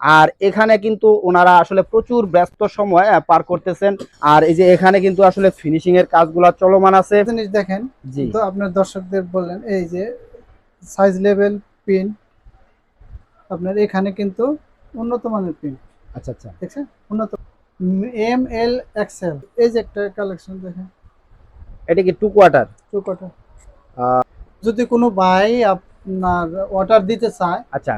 আর এখানে কিন্তু ওনারা আসলে প্রচুর ব্যস্ত সময় পার করতেছেন। আর এই যে এখানে কিন্তু আসলে ফিনিশিং এর কাজগুলো চলমান আছে। জিনিস দেখেন জি। তো আপনার দর্শকদের বললেন এই যে সাইজ লেভেল পিন আপনার এখানে কিন্তু উন্নত মানের পিন আচ্ছা আচ্ছা। দেখছেন? উন্নত। এম এল এক্সেল এই যে একটা কালেকশন দেখেন। এটা কি টু কোয়ার্টার চৌকাটা যদি কোনো ভাই আপনার অর্ডার দিতে চায় আচ্ছা।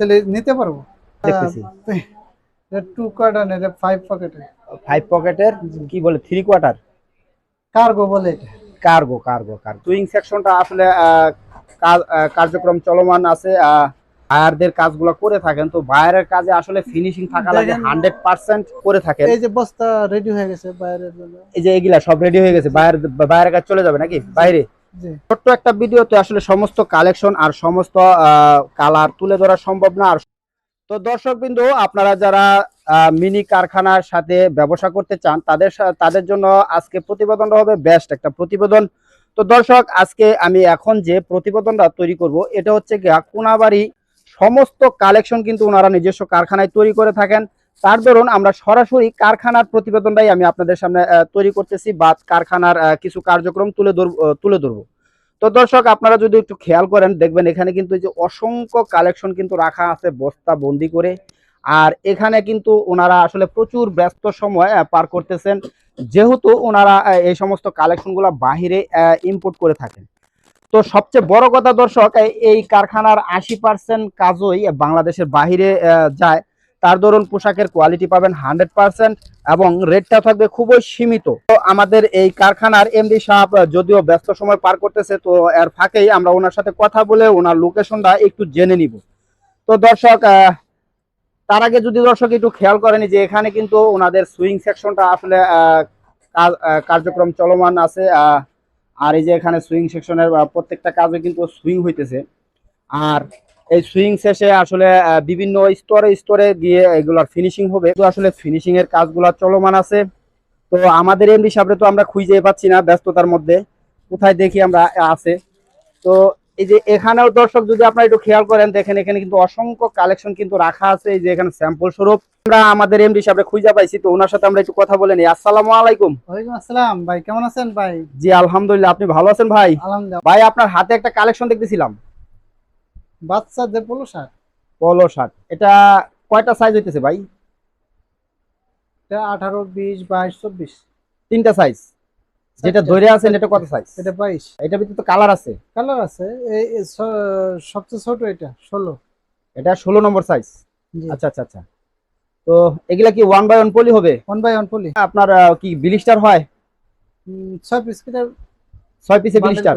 তাহলে নিতে পারব। দেখতেছি। টু কোয়ার্টার এটা ফাইভ পকেটে ফাইভ পকেটের কি বলে থ্রি কোয়ার্টার কার্গো বলে এটা। কার্গো কার্গো কার্গো সুইং সেকশনটা আসলে কার্যক্রম চলমান আছে বায়ারদের কাজগুলো করে থাকেন। তো বায়ারের কাজে আসলে ফিনিশিং থাকা লাগে হান্ড্রেড পার্সেন্ট করে থাকেন। এই যে বস্তা রেডি হয়ে গেছে বাইরের এই যে এগুলা সব রেডি হয়ে গেছে বাইরের বাইরের কাজ চলে যাবে নাকি? বাইরে? ছোট্ট একটা ভিডিওতে আসলে সমস্ত কালেকশন আর সমস্ত কালার তুলে ধরা সম্ভব না আর তো দর্শক বিন্দু আপনারা যারা মিনি কারখানার সাথে ব্যবসা করতে চান, তাদের তাদের জন্য আজকে প্রতিবেদনটা হবে বেস্ট একটা প্রতিবেদন। তো দর্শক, আজকে আমি এখন যে প্রতিবেদনটা তৈরি করব, এটা হচ্ছে কোনাবাড়ি সমস্ত কালেকশন কিন্তু ওনারা নিজস্ব কারখানায় তৈরি করে থাকেন। তার দরুন আমরা সরাসরি কারখানার প্রতিবেদনটাই আমি আপনাদের সামনে তৈরি করতেছি, বা কারখানার কিছু কার্যক্রম তুলে ধরব তুলে ধরবো। তো দর্শক, আপনারা যদি একটু খেয়াল করেন, দেখবেন এখানে কিন্তু এই যে অসংখ্য কালেকশন কিন্তু রাখা আছে বস্তা বন্দি করে। আর এখানে কিন্তু ওনারা আসলে প্রচুর ব্যস্ত সময় পার করতেছেন। যেহেতু ওনারা এই সমস্ত কালেকশনগুলো বাহিরে ইম্পোর্ট করে থাকেন। তো সবচেয়ে বড় কথা দর্শক এই কারখানার আশি পার্সেন্ট কাজই বাংলাদেশের বাহিরে যায়। তার দরুন পোশাকের কোয়ালিটি পাবেন হান্ড্রেড পার্সেন্ট এবং রেটটা থাকবে খুবই সীমিত। তো আমাদের এই কারখানার এমডি সাহেব যদিও ব্যস্ত সময় পার করতেছে, তো এর ফাঁকেই আমরা ওনার সাথে কথা বলে ওনার লোকেশনটা একটু জেনে নিব। তো দর্শক তার আগে যদি দর্শক একটু খেয়াল করেন যে এখানে কিন্তু ওনাদের সুইং সেকশনটা আসলে কার্যক্রম চলমান আছে আর এই যে এখানে সুইং সেকশনের প্রত্যেকটা কাজে কিন্তু সুইং হইতেছে। আর এই সুইং শেষে আসলে বিভিন্ন স্তরে স্তরে গিয়ে এগুলোর ফিনিশিং হবে। তো আসলে ফিনিশিং এর কাজগুলো চলমান আছে। তো আমাদের এমডি সাহেব তো আমরা খুঁজে পাচ্ছি না ব্যস্ততার মধ্যে। কোথায় দেখি আমরা আছে। তো এই যে এখানেও দর্শক যদি আপনারা একটু খেয়াল করেন দেখেন এখানে কিন্তু অসংখ্য কালেকশন কিন্তু রাখা আছে। এই যে এখানে স্যাম্পল স্বরূপ। আমরা আমাদের এমডি সাহেব খুঁজে পাইছি। তো ওনার সাথে আমরা একটু কথা বলে নিই। আসসালামু আলাইকুম। ওয়ালাইকুম আসসালাম। ভাই কেমন আছেন ভাই? জি আলহামদুলিল্লাহ। আপনি ভালো আছেন ভাই? আলহামদুলিল্লাহ। ভাই আপনার হাতে একটা কালেকশন দেখতেছিলাম। বাচ্চাদের পোলো শার্ট? পলো শার্ট। এটা কয়টা সাইজ হইতেছে ভাই? এটা আঠারো বিশ বাইশ চব্বিশ। তিনটা সাইজ যেটা ধরে আছেন এটা কত সাইজ এটা বাইশ। এটা ভিতরে তো কালার আছে। কালার আছে। এই সবচেয়ে ছোট এটা ষোলো। এটা ষোলো নম্বর সাইজ আচ্ছা আচ্ছা আচ্ছা। তো এগুলা কি ওয়ান বাই ওয়ান পলি হবে? ওয়ান বাই ওয়ান পলি আপনার কি বিলিস্টার হয়? ছয় পিস ছয় পিসে বিলিস্টার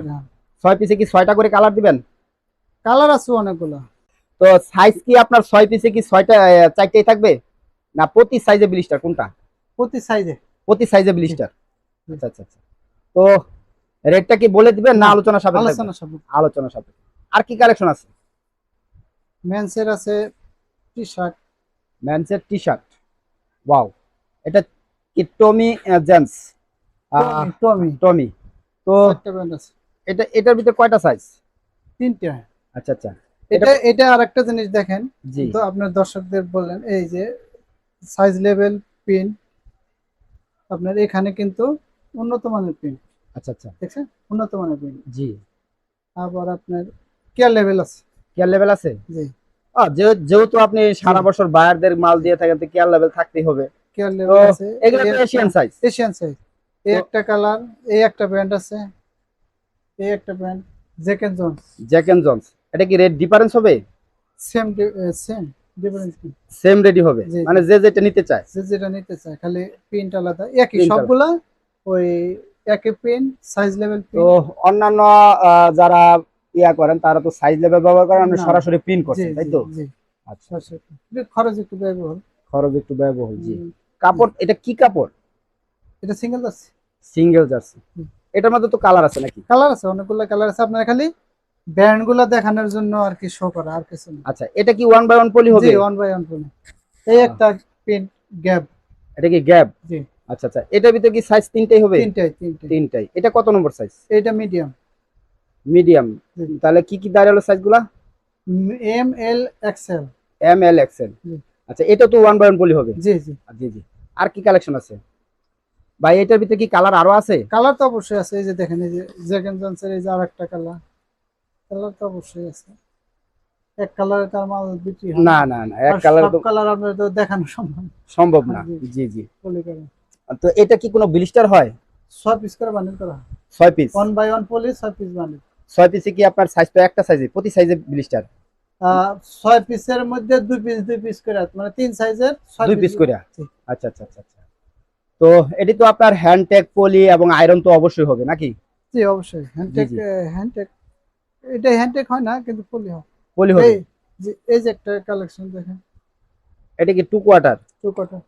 ছয় পিসে কি ছয়টা করে কালার দিবেন? কালার আছে অনেকগুলো। তো সাইজ কি আপনার ছয় পিসে কি ছয়টা চারটেই থাকবে? না প্রতি সাইজে বিলিস্টার কোনটা? প্রতি সাইজে প্রতি সাইজে বিলিস্টার আচ্ছা আচ্ছা আচ্ছা। তো রেটটা কি বলে দিবেন না আলোচনা সাপেক্ষে? আলোচনা সব আলোচনা সাপেক্ষে। আর কি কালেকশন আছে? মেনসের আছে টি শার্ট ম্যানসের টি শার্ট ওয়াও এটা কি টমি জেন্টস টমি টমি তো এটা এটার ভিতরে কয়টা সাইজ তিনটে। আচ্ছা আচ্ছা। এটা এটা আর একটা জিনিস দেখেন। তো আপনার দর্শকদের বললেন এই যে সাইজ লেভেল পিন আপনার এখানে কিন্তু উন্নত মানের পিন আচ্ছা আচ্ছা। দেখছেন? উন্নত মানের পিন জি। আবার আপনার কেয়ার লেভেল আছে। কেয়ার লেভেল আছে? জি। যেহেতু আপনি সারা বছর বায়ারদের মাল দিয়ে থাকেন তো কেয়ার লেভেল থাকতেই হবে। কেয়ার লেভেল আছে। এগুলো এশিয়ান সাইজ এশিয়ান সাইজ এই একটা কালার এই একটা ব্র্যান্ড আছে। এই একটা brand Jack and Jones Jack and Jones এটা কি রেট ডিফারেন্স হবে? Same same difference same ready হবে। মানে যে যেটা নিতে চায়। যে যেটা নিতে চায় খালি প্রিন্ট আলাদা। একই সবগুলা ওই একই পেন সাইজ লেভেল তো অন্যান্য যারা ইয়া করেন তারা তো সাইজ লেভেল ব্যবহার করেন না। সরাসরি প্রিন্ট জি করছেন তাই তো? আচ্ছা। খরচ একটু ব্যয়বহুল। খরচ একটু ব্যয়বহুল জি। কাপড় এটা কি কাপড়? এটা সিঙ্গেল আছে সিঙ্গেল জার্সি এটার মধ্যে তো কালার আছে নাকি? কালার আছে অনেকগুলো কালার আছে। আপনার খালি ব্র্যান্ডগুলা দেখানোর জন্য আর কি শো করা আর কিছু না। আচ্ছা এটা কি ওয়ান বাই ওয়ান পলি হবে? জি ওয়ান বাই ওয়ান পুরো এই একটা পেন গ্যাপ এটা কি গ্যাপ জি। আচ্ছা আচ্ছা এটার ভিতরে কি সাইজ তিনটাই হবে? তিনটাই তিনটাই। তিনটাই। এটা কত নম্বর সাইজ এইটা মিডিয়াম মিডিয়াম তাহলে কি কি দাঁড়াল সাইজগুলা M L XL M L XL জি। আচ্ছা এটা তো ওয়ান বাই ওয়ান পলি হবে? জি জি। জি জি। আর কি কালেকশন আছে? ভাই এটার ভিতরে কি কালার আরও আছে? কালার তো অবশ্যই আছে এই যে দেখেন এই যে জ্যাকেন জনসের এই যে আরেকটা কালার কালার তো অবশ্যই আছে। এক কালারে তার মাল বিক্রি হয়। না না না এক কালার তো কালার আপনার তো দেখানো সম্ভব সম্ভব না। জি। জি। তো এটা কি কোনো ব্লিস্টার হয়? পিস করে বান্ডিল করা হয়। Piece by poly piece bundle ছয় পিসে কি আপনার সাইজ তো একটা সাইজে প্রতি সাইজে ব্লিস্টার ছয় পিসের মধ্যে দুই পিস দুই পিস করে মানে তিন সাইজের দুই পিস করে? আচ্ছা আচ্ছা আচ্ছা আচ্ছা। তো এটি তো আপনার হ্যান্ড ট্যাগ পলি এবং আয়রন তো অবশ্যই হবে নাকি? জি অবশ্যই। হ্যান্ডটেক। হ্যান্ডটেক এটা হ্যান্ডটেক হয় না কিন্তু পলি হয়। পলি হবে। এই যে এই যে একটা কালেকশন দেখেন। এটা কি টু কোয়ার্টার টু কটা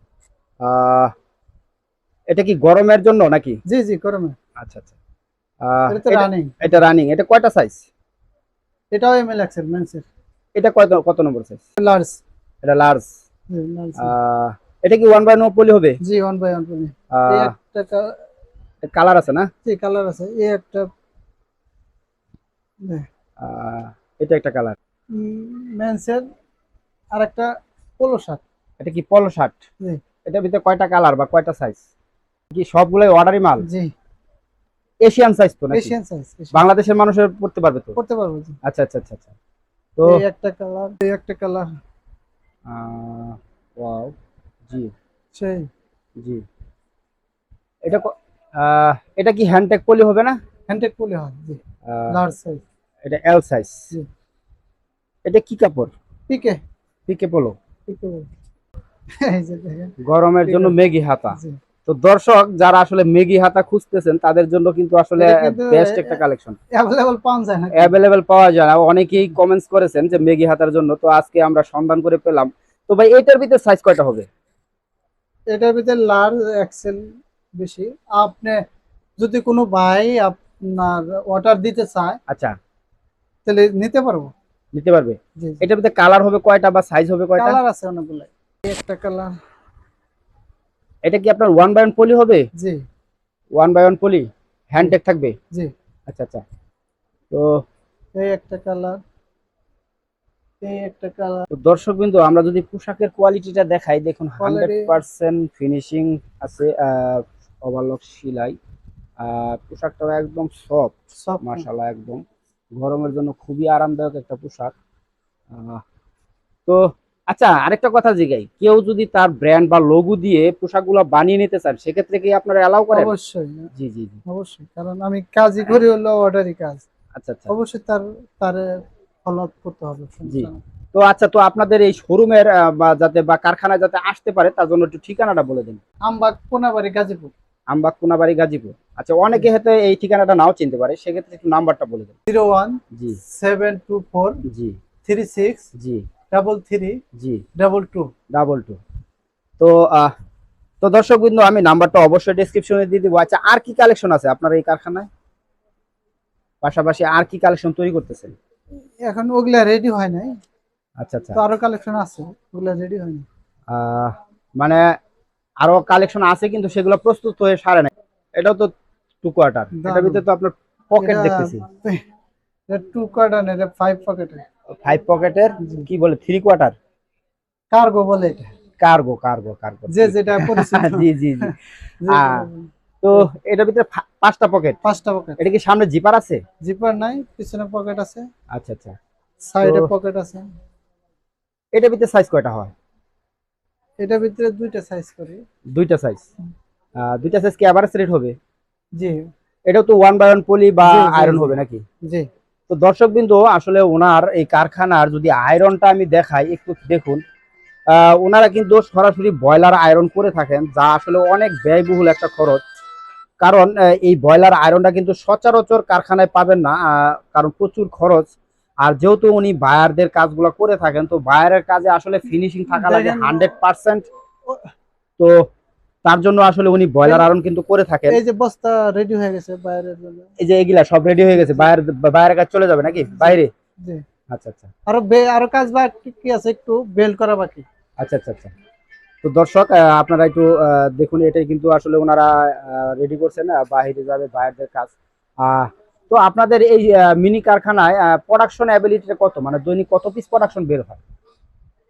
এটা কি গরমের জন্য নাকি? জি জি গরমে। আচ্ছা আচ্ছা। এটা রানিং এটা রানিং এটা কয়টা সাইজ এটাও এমএল এক্সেল মেন্সের এটা কত কত নম্বর সাইজ লার্জ এটা লার্জ জি এটা কি ওয়ান বাই ওয়ান পলি হবে? জি ওয়ান বাই ওয়ান পলি। এই একটা কালার আছে না? জি কালার আছে। এই একটা এটা একটা কালার মেন্সের আর একটা পোলো শার্ট এটা কি পলো শার্ট জি। এটার ভিতরে কয়টা কালার বা কয়টা সাইজ কি সবগুলোই অর্ডারি মাল? জি। এশিয়ান সাইজ তো নাকি? এশিয়ান সাইজ বাংলাদেশের মানুষের পড়তে পারবে তো? করতে পারব জি। আচ্ছা আচ্ছা আচ্ছা আচ্ছা। তো এই একটা কালার এই একটা কালার ওয়াও জি। সেই। জি। এটা এটা কি হ্যান্ডটেক পলি হবে না? হ্যান্ডটেক পলি হয় জি। লার্জ সাইজ এটা এল সাইজ এটা কি কাপড়? পিকে পিকে পোলো গরমের জন্য মেগি হাতা। তো দর্শক যারা আসলে মেগি হাতা খুঁজতেছেন তাদের জন্য কিন্তু আসলে বেস্ট একটা কালেকশন অ্যাভেলেবল পাওয়া যায় না। অ্যাভেলেবেল পাওয়া যায় না। অনেকেই কমেন্টস করেছেন যে মেগি হাতার জন্য। তো আজকে আমরা সন্ধান করে পেলাম। তো ভাই এটার ভিতরে সাইজ কয়টা হবে? এটার ভিতরে লার্জ এক্সেল বেশি। আপনি যদি কোনো ভাই আপনার অর্ডার দিতে চায় আচ্ছা। তাহলে নিতে পারব। নিতে পারবে? এটার ভিতরে কালার হবে কয়টা বা সাইজ হবে কয়টা? কালার আছে অনেকগুলো একটা কালার এটা কি আপনার ওয়ান বাই ওয়ান পলি হবে? জি। One by one poly hand tag থাকবে? জি। আচ্ছা আচ্ছা। তো এই একটা কালার এই একটা কালার তো দর্শক বিন্দু আমরা যদি পোশাকের কোয়ালিটিটা দেখাই দেখুন হান্ড্রেড Quality- পার্সেন্ট ফিনিশিং আছে ওভারলক সেলাই। আর পোশাকটা একদম সফট সব মাশাল্লাহ একদম। গরমের জন্য খুবই আরামদায়ক একটা পোশাক। তো আচ্ছা আরেকটা কথা জিগাই। কেউ যদি তার ব্র্যান্ড বা লোগো দিয়ে পোশাক পোশাকগুলো বানিয়ে নিতে চান সেক্ষেত্রে কি আপনারা অ্যালাউ করেন? অবশ্যই জি জি জি। অবশ্যই কারণ আমি কাজই করি হলো অর্ডারই কাজ। আচ্ছা আচ্ছা। অবশ্যই তার তার ফলো আপ করতে হবে জি। তো আচ্ছা তো আপনাদের এই শোরুমের বা যাতে বা কারখানায় যাতে আসতে পারে তার জন্য একটু ঠিকানাটা বলে দিন। আমবাগ কোনাবাড়ি গাজীপুর। আমবাগ কোনাবাড়ি গাজীপুর। আচ্ছা অনেকে হয়তো এই ঠিকানাটা নাও চিনতে পারে সেক্ষেত্রে একটু নাম্বারটা বলে দিন। জিরো ওয়ান জি। সেভেন টু ফোর জি। থ্রি সিক্স জি। ডাবল থ্রি জি। Double two. Double two. তো তো দর্শক বিন্দু আমি নাম্বারটা অবশ্যই ডিসক্রিপশনে দিয়ে দিব। আচ্ছা আর কি কালেকশন আছে আপনার এই কারখানায়? পাশাপাশি আর কি কালেকশন তৈরি করতেছেন? এখন ওগুলা রেডি হয় নাই। আচ্ছা আচ্ছা। তো আরও কালেকশন আছে ওগুলা রেডি হয়নি মানে আরও কালেকশন আছে কিন্তু সেগুলো প্রস্তুত হয়ে সারে নাই। এটাও তো টু কোয়ার্টার এটার ভিতরে তো আপনার পকেট দেখতেছি। টু কার্টন এটা ফাইভ পকেটে ফাইভ পকেটের কি বলে থ্রি কোয়ার্টার কার্গো বলে এটা। কার্গো কার্গো কার্গো যে যেটা পরিচিত। জি জি জি। তো এটার ভিতরে পাঁচটা পকেট পাঁচটা পকেট এটা কি সামনে জিপার আছে? জিপার নাই পিছনে পকেট আছে। আচ্ছা আচ্ছা। সাইডে পকেট আছে। এটার ভিতরে সাইজ কয়টা হয়? এটার ভিতরে দুইটা সাইজ করি। দুইটা সাইজ দুইটা সাইজ কি অ্যাভারেজ রেট হবে? জি। এটাও তো ওয়ান বাই ওয়ান পলি বা আয়রন হবে নাকি? জি। তো দর্শক বিন্দু আসলে ওনার এই কারখানার যদি আয়রনটা আমি দেখাই একটু দেখুন। ওনারা কিন্তু সরাসরি বয়লার আয়রন করে থাকেন যা আসলে অনেক ব্যয়বহুল একটা খরচ। কারণ এই বয়লার আয়রনটা কিন্তু সচরাচর কারখানায় পাবেন না কারণ প্রচুর খরচ। আর যেহেতু উনি বায়ারদের কাজগুলো করে থাকেন তো বায়ারের কাজে আসলে ফিনিশিং থাকা লাগে হান্ড্রেড পার্সেন্ট। তো তার জন্য আসলে উনি বয়লার আয়রন কিন্তু করে থাকেন। এই যে বস্তা রেডি হয়ে গেছে বাইরের জন্য। এই যে এগুলা সব রেডি হয়ে গেছে বাইরের বাইরের কাজ চলে যাবে নাকি? বাইরে? জি। আচ্ছা আচ্ছা। আরও বে- আরও কাজ বাকি কি আছে একটু বেল করা বাকি? আচ্ছা আচ্ছা আচ্ছা। তো দর্শক আপনারা একটু দেখুন এটাই কিন্তু আসলে ওনারা রেডি করছেন বাইরে যাবে বাইরের কাজ। আহ, তো আপনাদের এই মিনি কারখানায় প্রোডাকশন অ্যাবিলিটিটা কত? মানে দৈনিক কত পিস প্রোডাকশন বের হয়?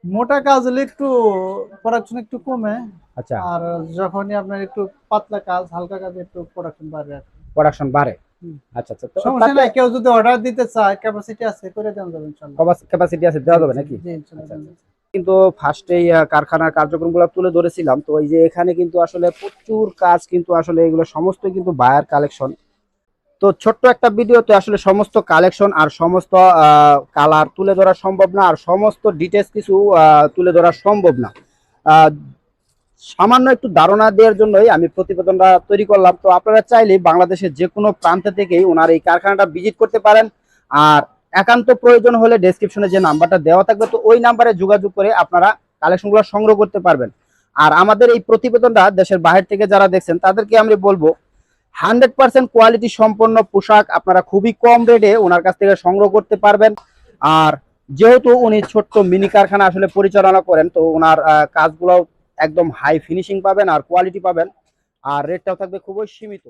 মোটা কাজ হলে একটু প্রোডাকশন একটু কমে। আচ্ছা। আর যখনই আপনার একটু পাতলা কাজ হালকা কাজ একটু প্রোডাকশন বাড়ে প্রোডাকশন বাড়ে? আচ্ছা আচ্ছা। সমস্যা নাই কেউ যদি অর্ডার দিতে চায় ক্যাপাসিটি আছে করে দেওয়া যাবে ইনশাআল্লাহ ক্যাপাসিটি আছে দেওয়া যাবে নাকি? জি ইনশাআল্লাহ আচ্ছা। কিন্তু ফার্স্টেই কারখানার কার্যক্রমগুলো তুলে ধরেছিলাম তো এই যে এখানে কিন্তু আসলে প্রচুর কাজ কিন্তু আসলে এগুলো সমস্তই কিন্তু বায়ার কালেকশন তো ছোট্ট একটা ভিডিওতে আসলে সমস্ত কালেকশন আর সমস্ত কালার তুলে ধরা সম্ভব না আর সমস্ত ডিটেলস কিছু তুলে ধরা সম্ভব না। সামান্য একটু ধারণা দেওয়ার জন্যই আমি প্রতিবেদনটা তৈরি করলাম। তো আপনারা চাইলে বাংলাদেশের যে কোনো প্রান্ত থেকেই ওনার এই কারখানাটা ভিজিট করতে পারেন। আর একান্ত প্রয়োজন হলে ডেসক্রিপশনে যে নাম্বারটা দেওয়া থাকবে, তো ওই নাম্বারে যোগাযোগ করে আপনারা কালেকশনগুলো সংগ্রহ করতে পারবেন। আর আমাদের এই প্রতিবেদনটা দেশের বাইরে থেকে যারা দেখছেন, তাদেরকে আমি বলব হান্ড্রেড পার্সেন্ট কোয়ালিটি সম্পন্ন পোশাক আপনারা খুবই কম রেটে ওনার কাছ থেকে সংগ্রহ করতে পারবেন। আর যেহেতু উনি ছোট্ট মিনি কারখানা আসলে পরিচালনা করেন, তো ওনার কাজগুলো একদম হাই ফিনিশিং পাবেন আর কোয়ালিটি পাবেন। আর রেটটাও থাকবে খুবই সীমিত।